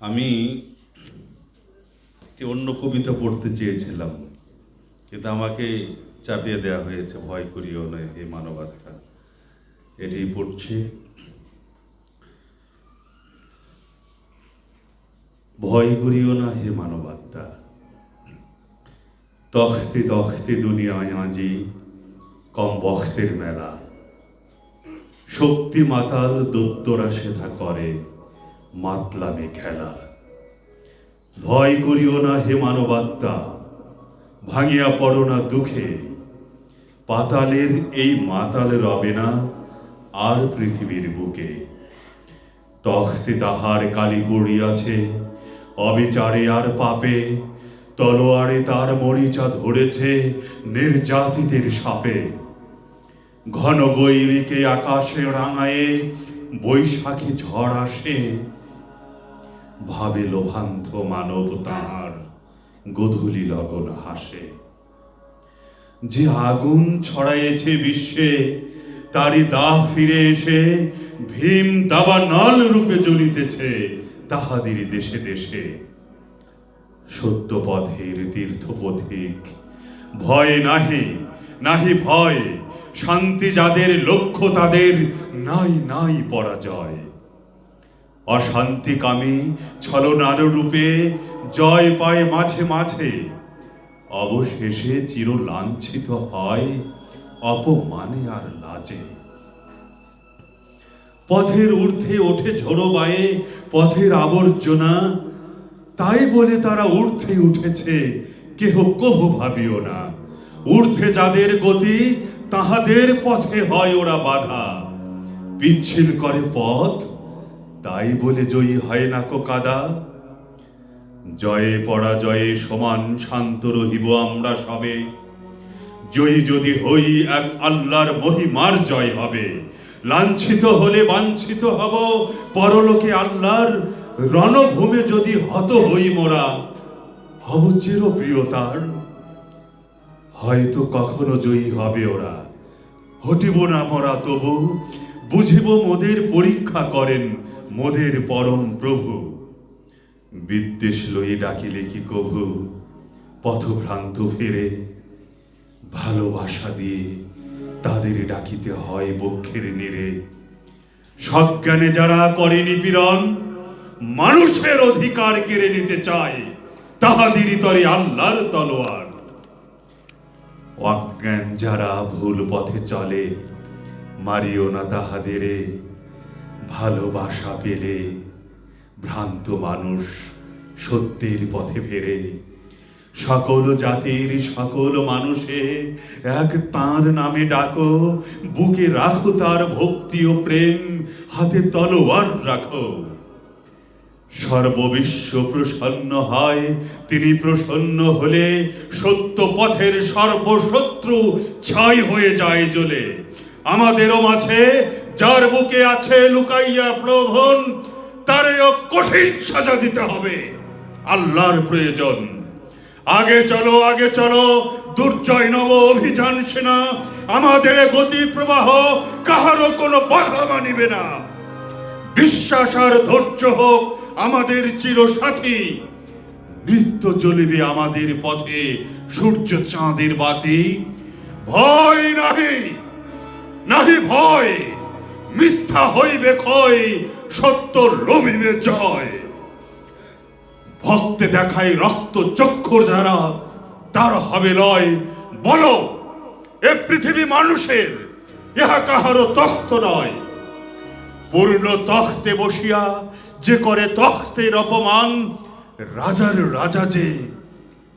আমি একটি অন্য কবিতা পড়তে চেয়েছিলাম, কিন্তু আমাকে চাপিয়ে দেওয়া হয়েছে, ভয় করিও নয় হে মানবাত্মা। এটি পড়ছি। ভয় করিও না, হে মানবাত্মা। তখতে তখতে দুনিয়ায় আজি কম বক্তের মেলা। শক্তি মাতাল দত্তরা সেথা করে মাতলামে খেলা। ভয় করিও না হে মানবাত্মা, ভাঙিয়া পড়ো না দুঃখে। পাতালের এই মাতাল রবে না আর পৃথিবীর বুকে। তখতে তাহার কালি পড়িয়াছে অবিচারে আর পাপে। তলোয়ারে তার মরিচা ধরেছে নির্যাতিতের সাপে। ঘন গৈরিকে আকাশে রাঙায়ে বৈশাখী ঝড় আসে। ভাবে লোভান্ত মানব তাহার, গধূলি লগন হাসে। যে আগুন ছড়াইয়েছে বিশ্বে, তারই দাহ ফিরে এসে ভীম দাবা নল রূপে জ্বলিতেছে তাহাদের দেশে দেশে। সত্য পথের তীর্থ পথিক, ভয় নাহি নাহি ভয়, শান্তি যাদের লক্ষ্য তাদের নাই নাই পরাজয়। অশান্তিকামী ছলনার রূপে জয় পায় মাঝে মাঝে। অবশেষে চির লাঞ্ছিত হয় অপমানে আর লাজে। পথের ঊর্ধ্বে ওঠে ঝোড়ো বায়ে, পথের আবর্জনা, তাই বলে তারা ঊর্ধ্বে উঠেছে, কেহ কহু ভাবিও না। ঊর্ধ্বে যাদের গতি, তাহাদের পথে হয় ওরা বাধা। বিচ্ছিন্ন করে পথ তাই বলে জয়ী হয় না কো কাদা। জয়ে পরাজয়ে সমান শান্ত রহিব আমরা সবে। জয়ী যদি হই এক আল্লাহর মহিমার জয় হবে। লাঞ্ছিত হলে বাঞ্ছিত হব। পরলোকে আল্লাহর রণভূমে যদি হত হই মোরা। হব চির প্রিয়তার। হয়তো কখনো জয়ী হবে ওরা। হটিব না মোরা তবু। বুঝিব মোদের পরীক্ষা করেন মোদের পরম প্রভু। বিদ্বেষ লই ডাকিলে কি কভু পথভ্রান্ত ফিরে ভালোবাসা দিয়ে তাদের ডাকিতে হয় বক্ষের নেড়ে সজ্ঞানে যারা করে নিপীড়ন, মানুষের অধিকার কেড়ে নিতে চায় তাহাদেরই তরে আল্লাহর তলোয়ার। অজ্ঞান যারা ভুল পথে চলে মারিও না তাহাদেরে ভালোবাসা পেলে। ভ্রান্ত মানুষ সত্যের পথে ফেরে। সকল জাতির সকল মানুষে এক তার নামে ডাকো, বুকে রাখো তার ভক্তি ও প্রেম, হাতে তলোয়ার রাখো। সর্ববিশ্ব প্রসন্ন হয়, তিনি প্রসন্ন হলে সত্য পথের সর্বশত্রু ছাই হয়ে যায় জ্বলে। আমাদেরও মাঝে যার বুকে আছে লুকাইয়া প্রভন তারেও কঠিন সাজা দিতে হবে। আল্লাহর প্রয়োজন। আগে চলো আগে চলো, দুর্জয় নব অভিযান সেনা, আমাদের গতি প্রবাহ কাহারও কোনো বাধা মানিবে না। বিশ্বাস আর ধৈর্য হোক আমাদের চিরসাথী। নিত্য চলিবে আমাদের পথে সূর্য চাঁদের বাতি। ভয় নাহি। নাহি ভয়, মিথ্যা হইবে ক্ষয় সত্য রমিবে জয়। ভক্তে দেখাই রক্ত চক্ষু যারা, তার হবে লয়। বলো, এ পৃথিবী মানুষের, ইহা কাহারও তখ্ত নয়। পূর্ণ তখ্তে বসিয়া যে করে তখ্তের অপমান, রাজার রাজা যে,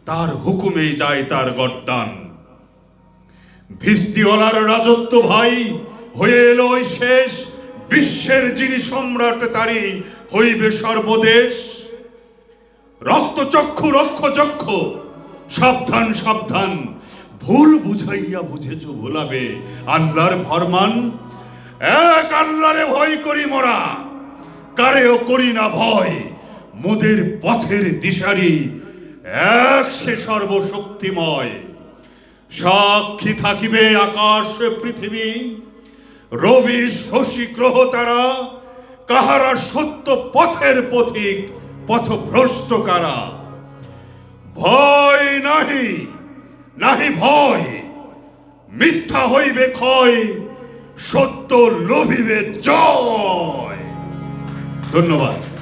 তার হুকুমেই যায় তার গর্দান। ভিস্তিওয়ালার রাজত্ব ভাই, হয়ে এলো শেষ। বিশ্বের যিনি সম্রাট, তারই হইবে সর্বদেশ। রক্তচক্ষু রক্ষ চক্ষ সাবধান সাবধান। ভুল বুঝাইয়া বুঝেছ ভোলাবে, আল্লাহর ফরমান। এক আল্লাহরে ভয় করি মোরা, কারেও করি না ভয়। মোদের পথের দিশারি, এক সে সর্বশক্তিময়। সাক্ষী থাকিবে আকাশ পৃথিবী। রবি শশী গ্রহ তারা, কাহারা সত্য পথের পথিক, পথভ্রষ্ট কারা? ভয় নাহি নাহি ভয়, মিথ্যা হইবে ক্ষয়, সত্য লোভিবে জয়। ধন্যবাদ।